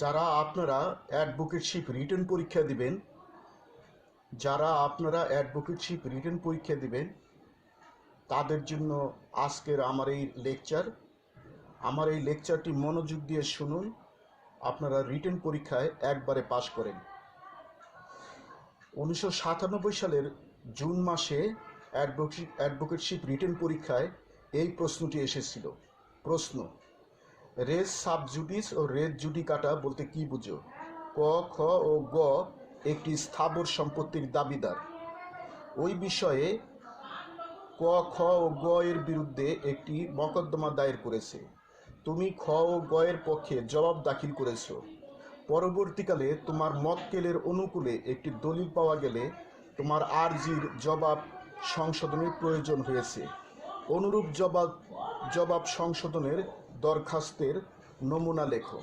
যারা আপনারা advocateship return পরীক্ষা দিবেন, যারা আপনারা অ্যাডভোকেটশিপ রিটার্ন পরীক্ষা দিবেন, তাদের জন্য আজকের আমার এই লেকচার। আমার এই লেকচারটি মনোযোগ দিয়ে শুনুন, আপনারা রিটার্ন পরীক্ষায় একবারে পাশ করেন। উনিশশো সাতানব্বই সালের জুন মাসে অ্যাডভোকেট, অ্যাডভোকেটশিপ রিটার্ন পরীক্ষায় এই প্রশ্নটি এসেছিল। প্রশ্ন রেস সাবজুডিস ও রেস জুডিকাটা বলতে কি বুঝো? ক, খ ও গ একটি স্থাবর সম্পত্তির দাবিদার। ওই বিষয়ে ক, খ ও গ এর বিরুদ্ধে একটি মকদ্দমা দায়ের করেছে। তুমি খ ও গ এর পক্ষে জবাব দাখিল করেছ। পরবর্তীকালে তোমার মক্কেলের অনুকূলে একটি দলিল পাওয়া গেলে তোমার আর্জির জবাব সংশোধনের প্রয়োজন হয়েছে। অনুরূপ জবাব জবাব সংশোধনের দরখাস্তের নমুনা লেখো।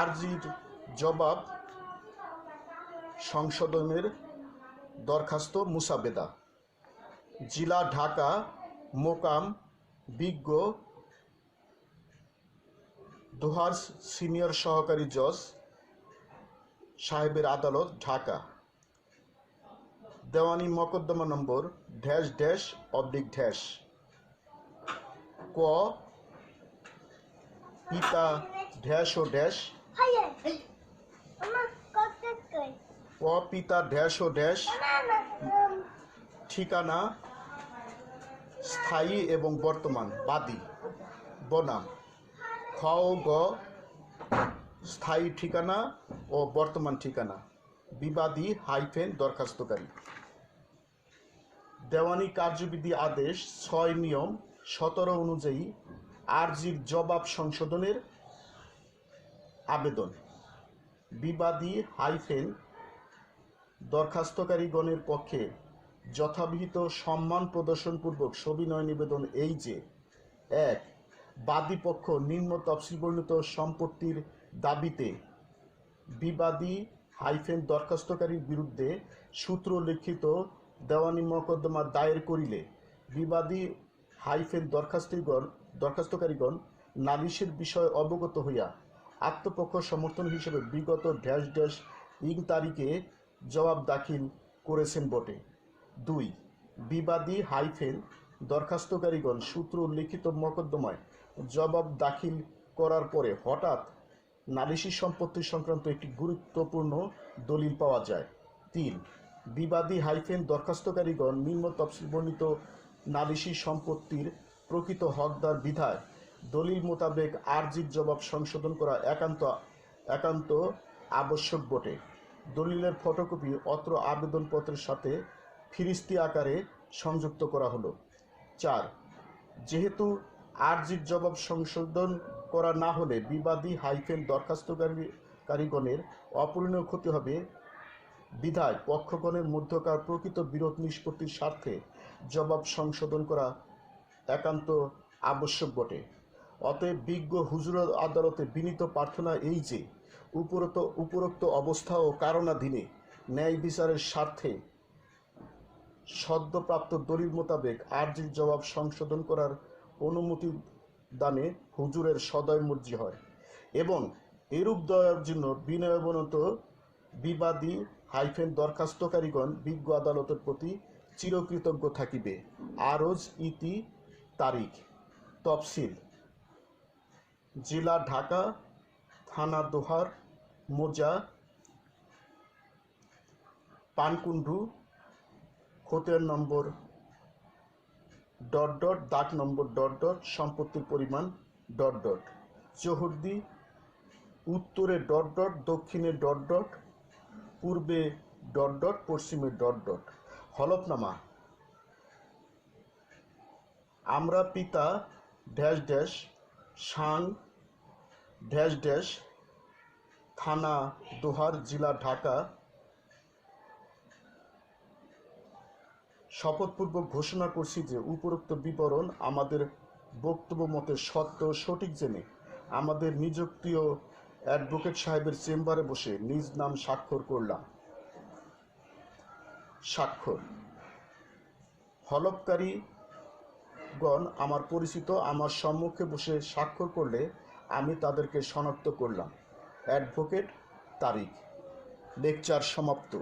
আর্জির জবাব সংশোধনের দরখাস্ত মুসাবেদা। জেলা ঢাকা মোকাম বিজ্ঞ দোহার সিনিয়র সহকারী জজ সাহেবের আদালত, ঢাকা। দেওয়ানি মকদ্দমা নম্বর ড্যাশ ড্যাশ অবলিক ড্যাশ। ক, পিতা ড্যাশ ও ড্যাশ. ক, পিতা ড্যাশ ও ড্যাশ। ঠিকানা স্থায়ী এবং বর্তমান, বাদী, বনাম। খ ও গ, স্থায়ী ঠিকানা ও বর্তমান ঠিকানা বিবাদী হাইফেন দরখাস্তকারী দেওয়ানি কার্যবিধি আদেশ ছয় নিয়ম সতেরো অনুযায়ী আর্জির জবাব সংশোধনের আবেদন। বিবাদী হাইফেন দরখাস্তকারীগণের পক্ষে যথাবিহিত সম্মান প্রদর্শনপূর্বক সবিনয় নিবেদন এই যে, এক, বাদী পক্ষ নিম্ন তফসিল বর্ণিত সম্পত্তির দাবিতে বিবাদী হাইফেন দরখাস্তকারীর বিরুদ্ধে সূত্র লিখিত দেওয়ানি মকদ্দমা দায়ের করিলে বিবাদী হাইফেন দরখাস্তীগণ দরখাস্তকারীগণ নালিশের বিষয় অবগত হইয়া আত্মপক্ষ সমর্থন হিসেবে বিগত ড্যাশ ড্যাশ ইং তারিখে জবাব দাখিল করেছেন বটে। দুই, বিবাদী হাইফেন দরখাস্তকারীগণ সূত্র লিখিত মকদ্দমায় জবাব দাখিল করার পরে হঠাৎ নালিশি সম্পত্তি সংক্রান্ত একটি গুরুত্বপূর্ণ দলিল পাওয়া যায়। তিন বিবাদী হাইফেন দরখাস্তকারীগণ নিম্ন তফসিল বর্ণিত নালিশি সম্পত্তির প্রকৃত হকদার বিধায় দলিল মোতাবেক আর্জির জবাব সংশোধন করা একান্ত একান্ত আবশ্যক বটে। দলিলের ফটোকপি অত্র আবেদনপত্রের সাথে ফিরিস্তি আকারে সংযুক্ত করা হলো। চার, যেহেতু আর্জির জবাব সংশোধন করা না হলে বিবাদী হাইফেন দরখাস্তকারী কারীগণের অপূরণীয় ক্ষতি হবে বিধায় পক্ষগণের মধ্যকার প্রকৃত বিরোধ নিষ্পত্তির স্বার্থে জবাব সংশোধন করা একান্ত আবশ্যক বটে। অতএব বিজ্ঞ হুজুর আদালতে বিনীত প্রার্থনা এই যে উপরত উপরোক্ত অবস্থা ও কারণাধীনে ন্যায় বিচারের স্বার্থে সদ্যপ্রাপ্ত দলিল মোতাবেক আর্জির জবাব সংশোধন করার অনুমতি দানে হুজুরের সদয় মর্জি হয় এবং এরূপ দয়ার জন্য বিনয়বনত বিবাদী হাইফেন দরখাস্তকারীগণ বিজ্ঞ আদালতের প্রতি চিরকৃতজ্ঞ থাকিবে। আরজ ইতি তারিখ। তফসিল। জেলা ঢাকা, থানা দোহার, মোজা, পানকুণ্ডু খতিয়ান নম্বর ডট ডট দাগ নম্বর ডট ডট, সম্পত্তির পরিমাণ ডট ডট। চৌহদ্দি, উত্তরে ডট ডট, দক্ষিণে ডট ডট পূর্বে ডট ডট, পশ্চিমে ডট ডট। হলফনামা। আমরা পিতা ড্যাশ ড্যাশ সাং ড্যাশ ড্যাশ, থানা দোহার, জেলা ঢাকা। শপথপূর্বক ঘোষণা করছি যে উপরোক্ত বিবরণ আমাদের বক্তব্য মতে সত্য, সঠিক জেনে। আমাদের নিযুক্তীয় অ্যাডভোকেট সাহেবের চেম্বারে বসে নিজ নাম স্বাক্ষর করলাম। স্বাক্ষর। হলফকারী গণ আমার পরিচিত আমার সম্মুখে বসে স্বাক্ষর করলে আমি তাদেরকে শনাক্ত করলাম। অ্যাডভোকেট তারিখ। লেকচার সমাপ্ত।